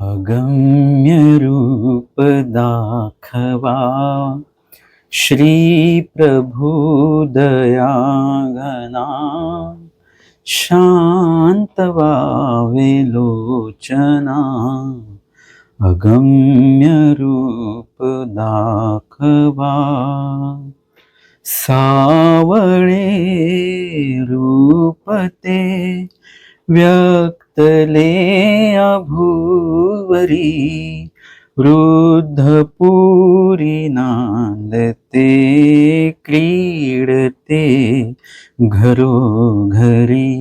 अगम्य रूप दाखवा श्री प्रभु दयाघना शांत व्हावे अगम्य रूप दाखवा सावळे रूपते। व्यक्तले अभू वृद्ध पुरी नांदते क्रीडते घरोघरी.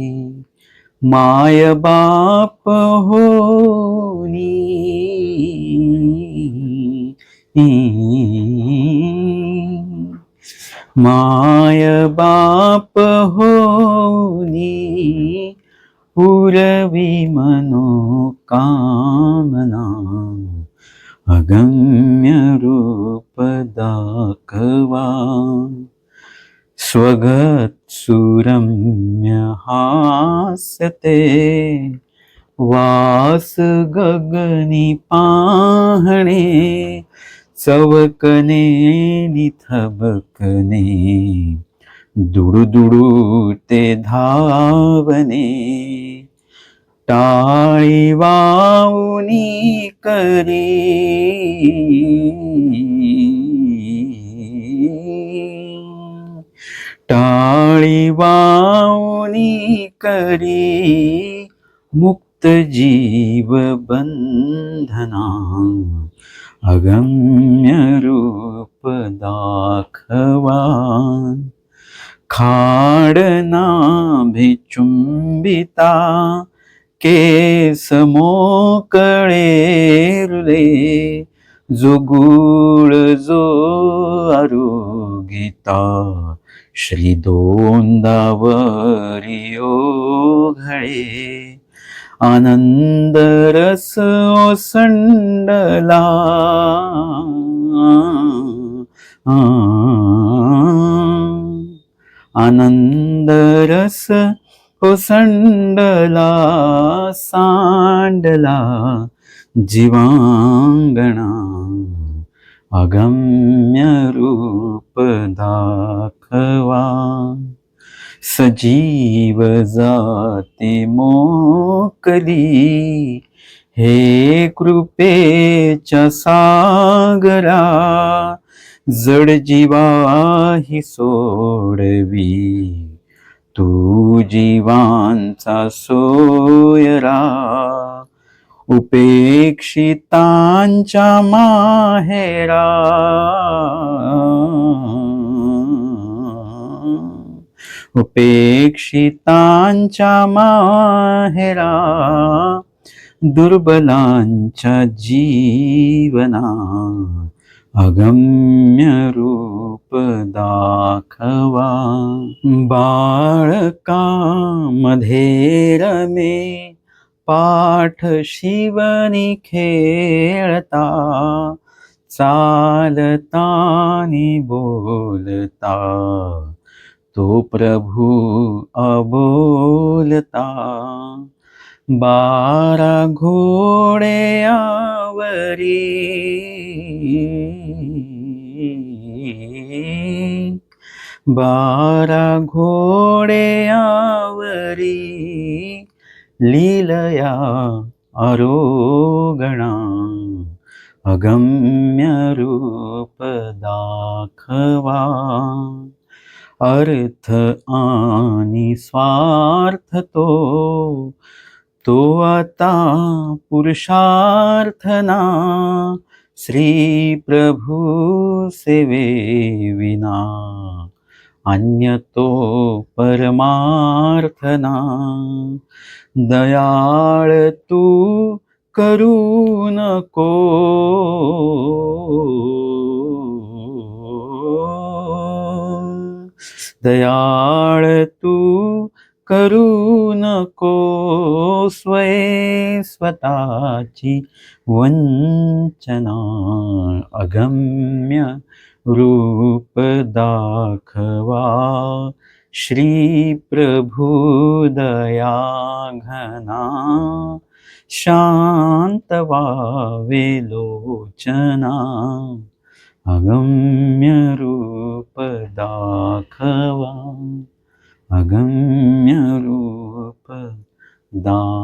माय बाप होनी माय बाप होनी पुरविमनोकामना अगम्यरूपदाकवा स्वगत्सुरम्यहास्यते वासगगनिपाहणे सवकने निथबकने दुडू ते धावने टाळी वाऊनी करी। टाळी वाऊनी करी मुक्त जीव बंधना अगम्य रूप दाखवा खाडना भिचुंबिता केस मोकळे रुले जो जो आरोगिता श्री दोंदावरी घळे आनंद रस ओसंडला आनंद रस ओसंडला सांडला जीवांगणा अगम्य रूप दाखवा. सजीव जाती मोकली हे कृपेच्या सागरा जड जीवा ही सोडवी. तू जीवांचा सोयरा. उपेक्षितांच्या माहेरा. उपेक्षितांच्या माहेरा. दुर्बलांच्या जीवना अगम्य रूप दाखवा बाळकामध्ये मे पाठ शिवनी खेळता चालतानी बोलता तो प्रभू अबोलता बारा घोड्या आवरी बारा घोडे आवरी लीलया आरोगणा अगम्य रूप दाखवा. अर्थ आणि स्वार्थ तो तो आता पुरुषार्थना श्री प्रभू सेवे विना अन्य तो परमार्थना। दयाळ तू करू नको। दयाळ तू करू नको। स्वय स्वतःची वंचना अगम्य रूप दाखवा. श्री प्रभुदया घना शांत व्हावे लोचना अगम्य रूप दाखवा